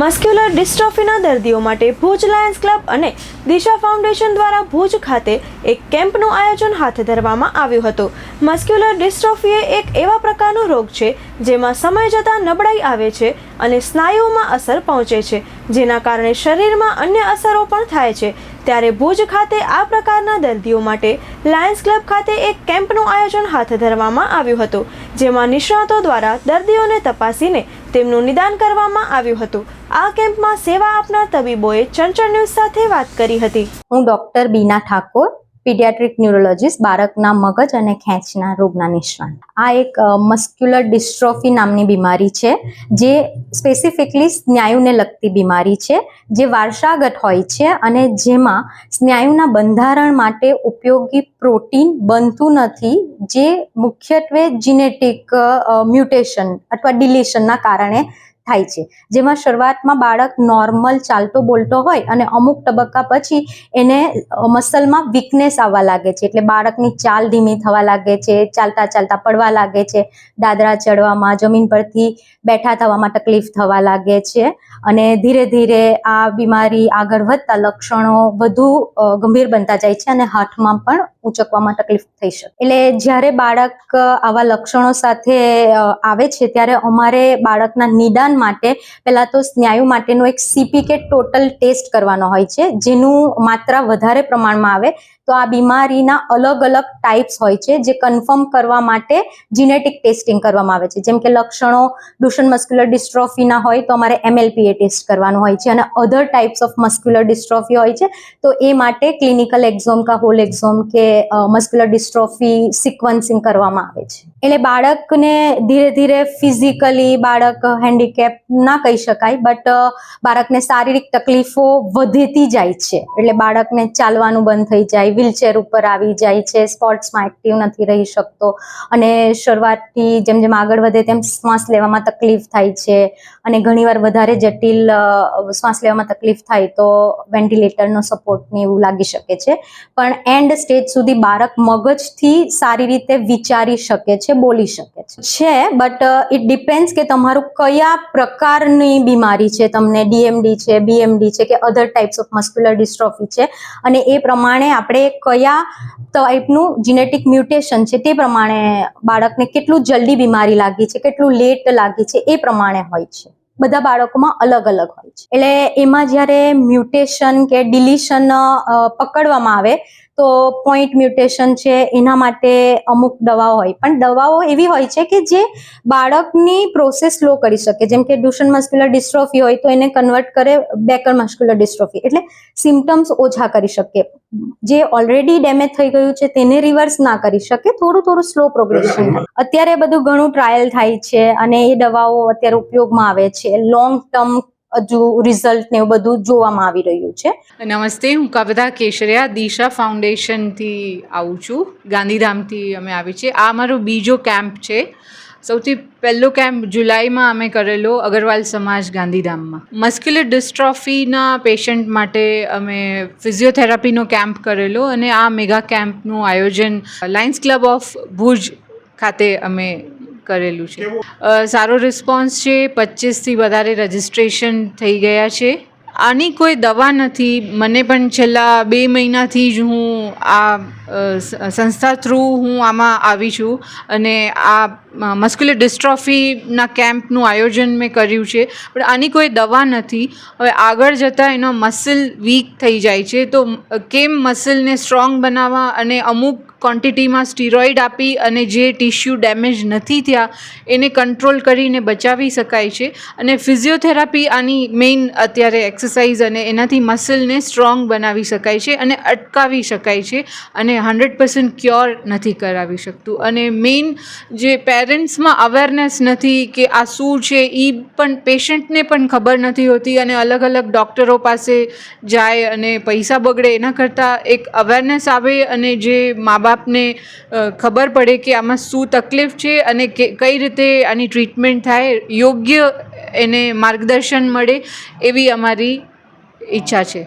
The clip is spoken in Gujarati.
મસ્ક્યુલર ડિસ્ટ્રોફીના દર્દીઓ માટે ભુજ લાયન્સ ક્લબ અને દિશા ફાઉન્ડેશન દ્વારા ભુજ ખાતે એક કેમ્પનું આયોજન હાથ ધરવામાં આવ્યું હતું. મસ્ક્યુલર ડિસ્ટ્રોફી એ એક એવા પ્રકારનો રોગ છે જેમાં સમય જતાં નબળાઈ આવે છે અને સ્નાયુઓમાં અસર પહોંચે છે, જેના કારણે શરીરમાં અન્ય અસરો પણ થાય છે. ત્યારે ભુજ ખાતે આ પ્રકારના દર્દીઓ માટે લાયન્સ ક્લબ ખાતે એક કેમ્પનું આયોજન હાથ ધરવામાં આવ્યું હતું, જેમાં નિષ્ણાતો દ્વારા દર્દીઓને તપાસીને તેમનું નિદાન કરવામાં આવ્યું હતું. આ કેમ્પમાં સેવા આપનાર તબીબોએ ચંચળ ન્યૂઝ સાથે વાત કરી હતી. હું doctor Bina Thakor paediatric neurologist, બાળકના મગજ અને ખેંચના રોગના નિષ્ણાત. આ એક મસ્ક્યુલર ડિસ્ટ્રોફી નામની બીમારી છે, જે સ્પેસિફિકલી સ્નાયુને લગતી બીમારી છે, જે વારસાગત હોય છે અને જેમાં સ્નાયુના બંધારણ માટે ઉપયોગી પ્રોટીન બનતું નથી, જે મુખ્યત્વે જીનેટિક મ્યુટેશન અથવા ડિલિશનના કારણે થાય છે. જેમાં શરૂઆતમાં બાળક નોર્મલ ચાલતો બોલતો હોય અને અમુક તબક્કા પછી એને મસલમાં વીકનેસ આવવા લાગે છે. એટલે બાળકની ચાલ ધીમી થવા લાગે છે, ચાલતા ચાલતા પડવા લાગે છે, દાદરા ચડવામાં, જમીન પરથી બેઠા થવામાં તકલીફ થવા લાગે છે અને ધીરે ધીરે આ બીમારી આગળ વધતા લક્ષણો વધુ ગંભીર બનતા જાય છે અને હાથમાં પણ ઉચકવામાં તકલીફ થઈ શકે. એટલે જ્યારે બાળક આવા લક્ષણો સાથે આવે છે, ત્યારે અમારે બાળકના નિદાન માટે પહેલા તો સ્નાયુ માટેનો એક સીપી કે ટોટલ ટેસ્ટ કરવાનો હોય છે, જેનું માત્રા વધારે પ્રમાણમાં આવે તો આ બીમારીના અલગ અલગ ટાઈપ્સ હોય છે, જે કન્ફર્મ કરવા માટે જીનેટિક ટેસ્ટિંગ કરવામાં આવે છે. જેમ કે લક્ષણો ડુશન મસ્ક્યુલર ડિસ્ટ્રોફીના હોય તો અમારે એમએલપીએ ટેસ્ટ કરવાનું હોય છે અને other types of muscular dystrophy હોય છે, તો એ માટે ક્લિનિકલ એક્ઝોમ કા હોલ એક્ઝોમ કે મસ્ક્યુલર ડિસ્ટ્રોફી સિક્વન્સિંગ કરવામાં આવે છે. એટલે બાળકને ધીરે ધીરે ફિઝિકલી બાળક હેન્ડીકેપ ના કહી શકાય બટ બાળકને શારીરિક તકલીફો વધેતી જાય છે. એટલે બાળકને ચાલવાનું બંધ થઈ જાય વ્હીલચેર ઉપર આવી જાય છે સ્પોર્ટ્સમાં એક્ટિવ નથી રહી શકતો અને શરૂઆતથી જેમ જેમ આગળ વધે તેમ શ્વાસ લેવામાં તકલીફ થાય છે અને ઘણીવાર વધારે જટિલ શ્વાસ લેવામાં તકલીફ થાય તો વેન્ટિલેટરનો સપોર્ટ ને એવું લાગી શકે છે. પણ એન્ડ સ્ટેજ સુધી બાળક મગજથી સારી રીતે વિચારી શકે છે, બોલી શકે છે. છે બટ ઇટ ડિપેન્ડ્સ કે તમારું કયા પ્રકારની બીમારી છે, તમને ડીએમડી છે બીએમડી છે કે other types of muscular dystrophy છે અને એ પ્રમાણે આપણે કયા ટાઈપનું જીનેટિક મ્યુટેશન છે તે પ્રમાણે બાળકને કેટલું જલ્દી બીમારી લાગી છે, કેટલું લેટ લાગી છે એ પ્રમાણે હોય છે. બધા બાળકોમાં અલગ અલગ હોય છે. એટલે એમાં જ્યારે મ્યુટેશન કે ડિલિશન પકડવામાં આવે તો પોઈન્ટ મ્યુટેશન છે, એના માટે અમુક દવાઓ હોય. પણ દવાઓ એવી હોય છે કે જે બાળકની પ્રોસેસ સ્લો કરી શકે. જેમ કે ડુશન મસ્ક્યુલર ડિસ્ટ્રોફી હોય તો એને કન્વર્ટ કરે બેકર મસ્ક્યુલર ડિસ્ટ્રોફી એટલે સિમ્ટમ્સ ઓછા કરી શકે. જે ઓલરેડી ડેમેજ થઈ ગયું છે તેને રિવર્સ ના કરી શકે. થોડું થોડું સ્લો પ્રોગ્રેશન અત્યારે બધું ઘણું ટ્રાયલ થાય છે અને એ દવાઓ અત્યારે ઉપયોગમાં આવે છે. લોંગ ટર્મ હજુ રિઝલ્ટ ને એવું બધું જોવામાં આવી રહ્યું છે. નમસ્તે, હું કવિતા કેશરિયા, દિશા ફાઉન્ડેશનથી આવું છું. ગાંધીધામથી અમે આવી છીએ. આ અમારો બીજો કેમ્પ છે. સૌથી પહેલો કેમ્પ જુલાઈમાં અમે કરેલો અગરવાલ સમાજ ગાંધીધામમાં. મસ્ક્યુલર ડિસ્ટ્રોફીના પેશન્ટ માટે અમે ફિઝિયોથેરાપીનો કેમ્પ કરેલો અને આ મેગા કેમ્પનું આયોજન લાયન્સ ક્લબ ઓફ ભુજ ખાતે અમે કરેલું છે. સારો રિસ્પોન્સ છે પચીસથી વધારે રજિસ્ટ્રેશન થઈ ગયા છે. આની કોઈ દવા નથી. મને પણ છેલ્લા બે મહિનાથી જ હું આ સંસ્થા થ્રુ હું આમાં આવી છું અને આ મસ્ક્યુલર ડિસ્ટ્રોફીના કેમ્પનું આયોજન મેં કર્યું છે. પણ આની કોઈ દવા નથી. હવે આગળ જતાં એનો મસલ વીક થઈ જાય છે. તો કેમ મસલને સ્ટ્રોંગ બનાવવા અને અમુક ક્વોન્ટિટીમાં સ્ટીરોઇડ આપી અને જે ટિશ્યુ ડેમેજ નથી થયા, એને કંટ્રોલ કરીને બચાવી શકાય છે. અને ફિઝિયોથેરાપી આની મેઇન અત્યારે એક્સરસાઇઝ અને એનાથી મસલને સ્ટ્રોંગ બનાવી શકાય છે અને અટકાવી શકાય છે. અને હંડ્રેડ પર્સન્ટ ક્યોર નથી કરાવી શકતું. અને મેઇન જે પેરેન્ટ્સમાં અવેરનેસ નથી કે આ શું છે એ પણ પેશન્ટને પણ ખબર નથી હોતી અને અલગ અલગ ડૉક્ટરો પાસે જાય અને પૈસા બગડે, એના કરતાં એક અવેરનેસ આવે અને જે મા બાપને ખબર પડે કે આમાં શું તકલીફ છે અને કઈ રીતે આની ટ્રીટમેન્ટ થાય, યોગ્ય એને માર્ગદર્શન મળે એવી અમારી ઈચ્છા છે.